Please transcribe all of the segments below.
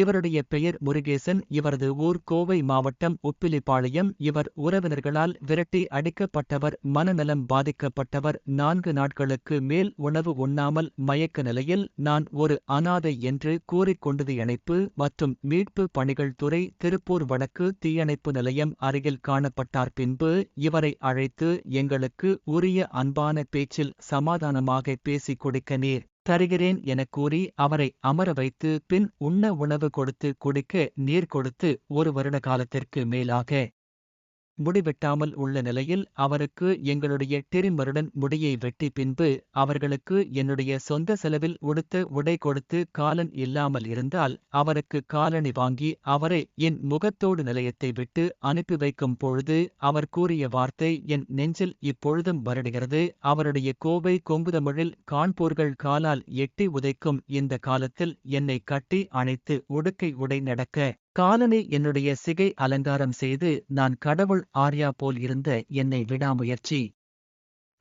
இவருடைய பெயர் முருகேசன். இவரது ஊர் கோவை மாவட்டம் உப்பிலிப்பாளையம். இவர் உறவினர்களால் விரட்டி அடிக்கப்பட்டவர் மனநலம் பாதிக்கப்பட்டவர். நான்கு நாட்களுக்கு மேல் உணவு உண்ணாமல் மயக்க நிலையில் நான் ஒரு அனாதை என்று கூறிக்கொண்டது இணைப்பு மற்றும் மீட்பு பணிகள் துறை திருப்பூர் வடக்கு தீயணைப்பு நிலையம் அருகில் காணப்பட்டார். பின்பு இவரை அழைத்து எங்களுக்கு உரிய அன்பான பேச்சில் சமாதானமாக பேசிக் கொடுக்க நீர். தருகிறேன் எனக் கூறி அவரை அமர வைத்து பின் உண்ண உணவு கொடுத்து குடிக்க நீர் கொடுத்து ஒரு வருட காலத்திற்கு மேலாக முடிவெட்டாமல் உள்ள நிலையில் அவருக்கு எங்களுடைய டிரிமருடன் முடியை வெட்டி பின்பு அவர்களுக்கு என்னுடைய சொந்த செலவில் உடுத்த உடை கொடுத்து காலன் இல்லாமல் இருந்தால் அவருக்கு காலணி வாங்கி அவரை என் முகத்தோடு நிலையத்தை விட்டு அனுப்பி வைக்கும் பொழுது அவர் கூறிய வார்த்தை என் நெஞ்சில் இப்பொழுதும் வருடுகிறது அவருடைய கோவை கொங்குதமிழில் காண்போர்கள் காலால் எட்டி உதைக்கும் இந்த காலத்தில் என்னை கட்டி அணைத்து உடுக்கை உடை நடக்க காலனை என்னுடைய சிகை அலங்காரம் செய்து நான் கடவுள் ஆர்யா போல் இருந்த என்னை விடாமுயற்சி.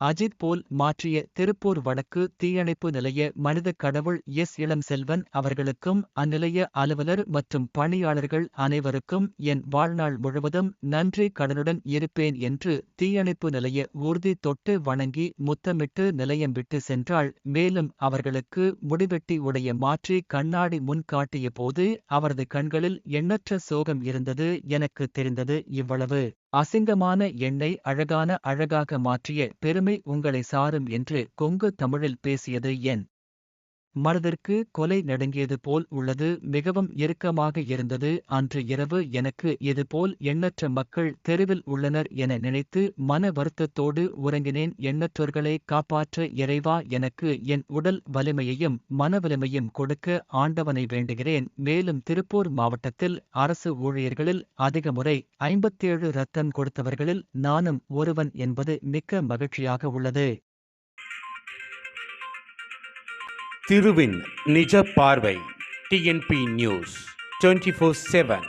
அஜித் போல் மாற்றிய திருப்பூர் வடக்கு தீயணைப்பு நிலைய மனித கடவுள் எஸ். இளம் செல்வன் அவர்களுக்கும் அந்நிலைய அலுவலர் மற்றும் பணியாளர்கள் அனைவருக்கும் என் வாழ்நாள் முழுவதும் நன்றி கடனுடன் இருப்பேன் என்று தீயணைப்பு நிலைய ஊர்தி தொட்டு வணங்கி முத்தமிட்டு நிலையம் விட்டு சென்றாள். மேலும் அவர்களுக்கு முடிவெட்டி உடைய மாற்றி கண்ணாடி முன் காட்டிய போது அவரது கண்களில் எண்ணற்ற சோகம் இருந்தது. எனக்கு தெரிந்தது இவ்வளவு. அசிங்கமான எண்ணை அழகான அழகாக மாற்றிய பெருமை உங்களை சாரும் என்று கொங்கு தமிழில் பேசியது என் மனதிற்கு கொலை நடுங்கியது போல் உள்ளது மிகவும் இறுக்கமாக இருந்தது. அன்று இரவு எனக்கு இதுபோல் எண்ணற்ற மக்கள் தெருவில் உள்ளனர் என நினைத்து மன வருத்தத்தோடு உறங்கினேன். எண்ணற்றோர்களை காப்பாற்ற இறைவா எனக்கு என் உடல் வலிமையையும் மன வலிமையும் கொடுக்க ஆண்டவனை வேண்டுகிறேன். மேலும் திருப்பூர் மாவட்டத்தில் அரசு ஊழியர்களில் அதிக முறை ஐம்பத்தேழு ரத்தம் கொடுத்தவர்களில் நானும் ஒருவன் என்பது மிக்க மகிழ்ச்சியாக உள்ளது. திருவின் நிஜ பார்வை TNP news twenty four seven